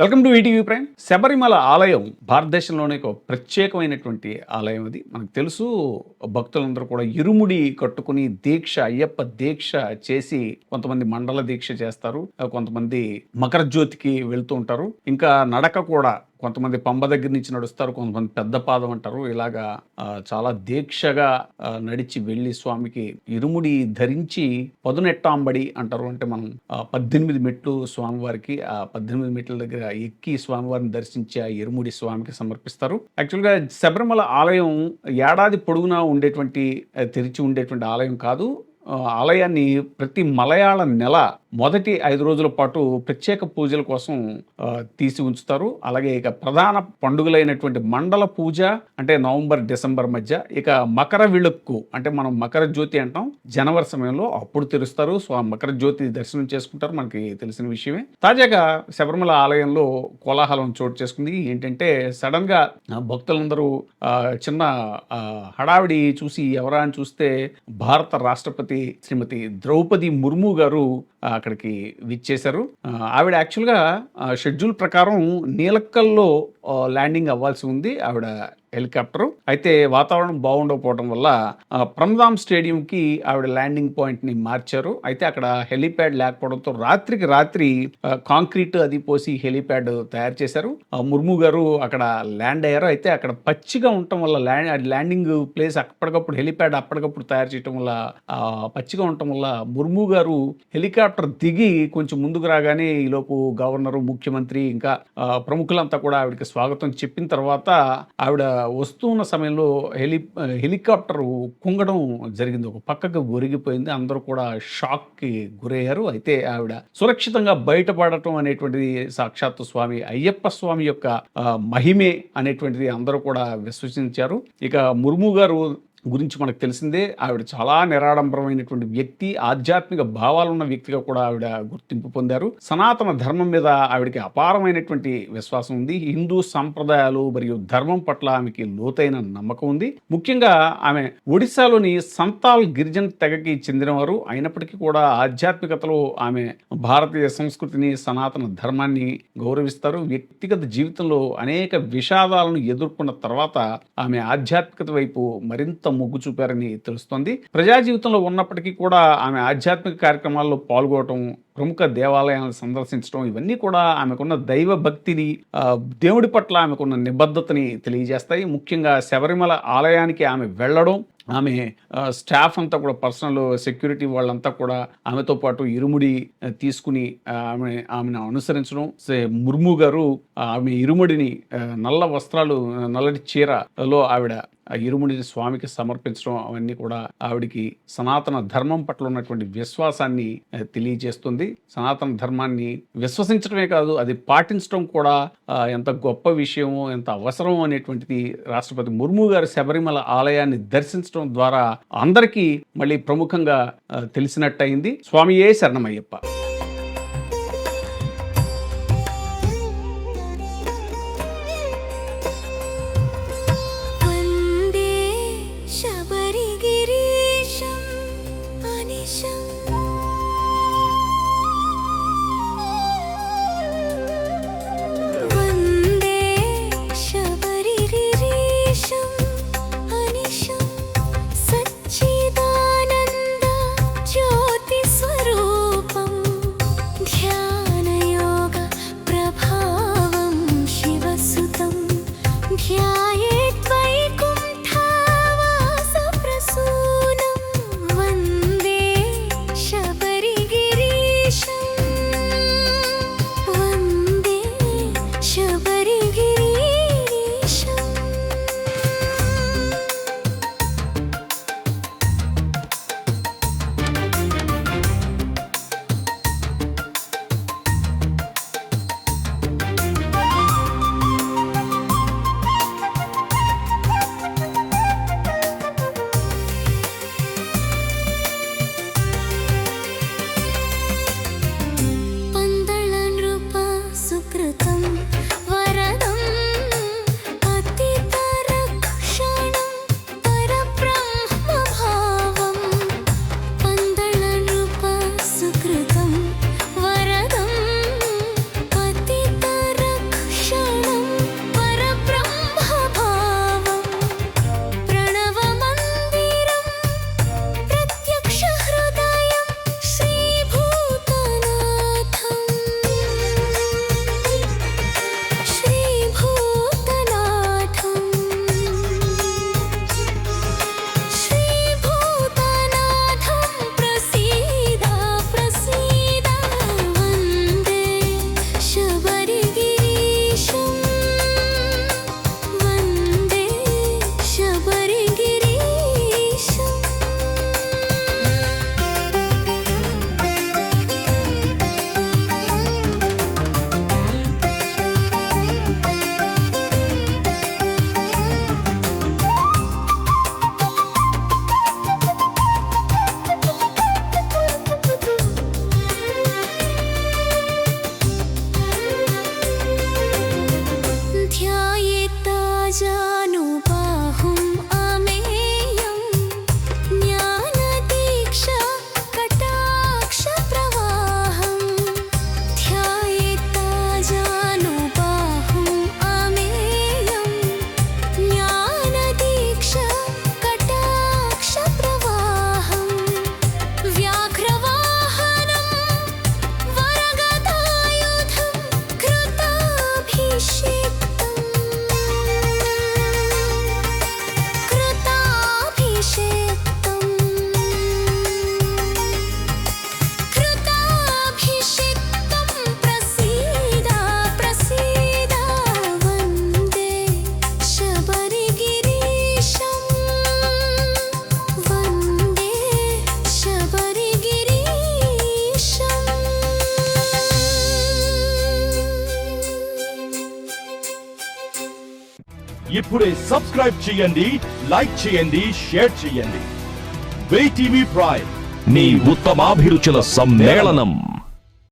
Welcome to ETV Prime. Sabarimala ఆలయం భారతదేశంలోనే ఒక ప్రత్యేకమైనటువంటి ఆలయం అది. మనకు తెలుసు భక్తులందరూ కూడా ఇరుముడి కట్టుకుని దీక్ష అయ్యప్ప దీక్ష చేసి కొంతమంది మండల దీక్ష చేస్తారు. కొంతమంది మకర జ్యోతికి వెళ్తూ ఉంటారు. ఇంకా నడక కూడా కొంతమంది పంబ దగ్గర నుంచి నడుస్తారు కొంతమంది పెద్ద పాదం అంటారు. ఇలాగా చాలా దీక్షగా నడిచి వెళ్ళి స్వామికి ఇరుముడి ధరించి పదునెట్టాంబడి అంటారు. అంటే మనం పద్దెనిమిది మెట్లు స్వామివారికి ఆ పద్దెనిమిది మెట్ల దగ్గర ఎక్కి స్వామివారిని దర్శించి ఆ ఇరుముడి స్వామికి సమర్పిస్తారు. యాక్చువల్గా శబరిమల ఆలయం ఏడాది పొడవునా ఉండేటువంటి తెరిచి ఉండేటువంటి ఆలయం కాదు. ఆలయాన్ని ప్రతి మలయాళ నెల మొదటి ఐదు రోజుల పాటు ప్రత్యేక పూజల కోసం తీసి ఉంచుతారు. అలాగే ఇక ప్రధాన పండుగలైనటువంటి మండల పూజ అంటే నవంబర్ డిసెంబర్ మధ్య ఇక మకర విళక్కు అంటే మనం మకర జ్యోతి అంటాం జనవరి సమయంలో అప్పుడు తెరుస్తారు. సో ఆ మకర జ్యోతి దర్శనం చేసుకుంటారు. మనకి తెలిసిన విషయమే. తాజాగా శబరిమల ఆలయంలో కోలాహలం చోటు చేసుకుంది. ఏంటంటే సడన్గా భక్తులందరూ చిన్న హడావిడి చూసి ఎవరా అని చూస్తే భారత రాష్ట్రపతి శ్రీమతి ద్రౌపది ముర్ము గారు అక్కడికి విచ్చేశారు. ఆవిడ యాక్చువల్గా షెడ్యూల్ ప్రకారం నీలక్కల్లో ల్యాండింగ్ అవ్వాల్సి ఉంది. ఆవిడ హెలికాప్టర్. అయితే వాతావరణం బాగుండకపోవడం వల్ల ఆ, ప్రమదాం స్టేడియంకి ఆవిడ ల్యాండింగ్ పాయింట్ని మార్చారు. అయితే అక్కడ హెలిప్యాడ్ లేకపోవడంతో రాత్రికి రాత్రి కాంక్రీట్ అది పోసి హెలిప్యాడ్ తయారు చేశారు. ముర్ము గారు అక్కడ ల్యాండ్ అయ్యారు. అయితే అక్కడ పచ్చిగా ఉండటం వల్ల ల్యాండ్ ల్యాండింగ్ ప్లేస్ అప్పటికప్పుడు హెలిప్యాడ్ అప్పటికప్పుడు తయారు చేయటం వల్ల పచ్చిగా ఉండటం వల్ల ముర్ము గారు హెలికాప్టర్ దిగి కొంచెం ముందుకు రాగానే ఈలోపు గవర్నరు ముఖ్యమంత్రి ఇంకా ప్రముఖులంతా కూడా ఆవిడకి స్వాగతం చెప్పిన తర్వాత ఆవిడ వస్తున్న సమయంలో హెలి హెలికాప్టర్ కుంగడం జరిగింది. ఒక పక్కకు ఒరిగిపోయింది. అందరూ కూడా షాక్కి గురయ్యారు. అయితే ఆవిడ సురక్షితంగా బయటపడటం అనేటువంటిది సాక్షాత్తు స్వామి అయ్యప్ప స్వామి యొక్క మహిమే అనేటువంటిది అందరూ కూడా విశ్వసించారు. ఇక ముర్ము గారు గురించి మనకు తెలిసిందే. ఆవిడ చాలా నిరాడంబరమైనటువంటి వ్యక్తి ఆధ్యాత్మిక భావాలున్న వ్యక్తిగా కూడా ఆవిడ గుర్తింపు పొందారు. సనాతన ధర్మం మీద ఆవిడకి అపారమైనటువంటి విశ్వాసం ఉంది. హిందూ సంప్రదాయాలు మరియు ధర్మం పట్ల ఆమెకి లోతైన నమ్మకం ఉంది. ముఖ్యంగా ఆమె ఒడిశాలోని సంతాల్ గిరిజన తెగకి చెందినవారు. అయినప్పటికీ కూడా ఆధ్యాత్మికతలో ఆమె భారతీయ సంస్కృతిని సనాతన ధర్మాన్ని గౌరవిస్తారు. వ్యక్తిగత జీవితంలో అనేక విషాదాలను ఎదుర్కొన్న తర్వాత ఆమె ఆధ్యాత్మికత వైపు మరింత మొగ్గు చూపారని తెలుస్తోంది. ప్రజా జీవితంలో ఉన్నప్పటికీ కూడా ఆమె ఆధ్యాత్మిక కార్యక్రమాల్లో పాల్గొనడం ప్రముఖ దేవాలయాలను సందర్శించడం ఇవన్నీ కూడా ఆమెకున్న దైవ భక్తిని దేవుడి పట్ల ఆమెకున్న నిబద్ధతని తెలియజేస్తాయి. ముఖ్యంగా శబరిమల ఆలయానికి ఆమె వెళ్ళడం ఆమె స్టాఫ్ అంతా కూడా పర్సనల్ సెక్యూరిటీ వాళ్ళంతా కూడా ఆమెతో పాటు ఇరుముడి తీసుకుని ఆమె ఆమెను అనుసరించడం. సే- ముర్ము గారు ఆమె ఇరుముడిని నల్ల వస్త్రాలు నల్లటి చీరలో ఆవిడ ఇరుముడిని స్వామికి సమర్పించడం అవన్నీ కూడా ఆవిడికి సనాతన ధర్మం పట్ల ఉన్నటువంటి విశ్వాసాన్ని తెలియజేస్తుంది. సనాతన ధర్మాన్ని విశ్వసించడమే కాదు అది పాటించడం కూడా ఎంత గొప్ప విషయమో ఎంత అవసరమో అనేటువంటిది రాష్ట్రపతి ముర్ము గారు శబరిమల ఆలయాన్ని దర్శించడం ద్వారా అందరికీ మళ్ళీ ప్రముఖంగా తెలిసినట్టయింది. స్వామియే శరణమయ్యప్ప. ఇప్పుడే సబ్స్క్రైబ్ చేయండి లైక్ చేయండి షేర్ చేయండి. టీవీ ప్రైమ్ నీ ఉత్తమాభిరుచుల సమ్మేళనం.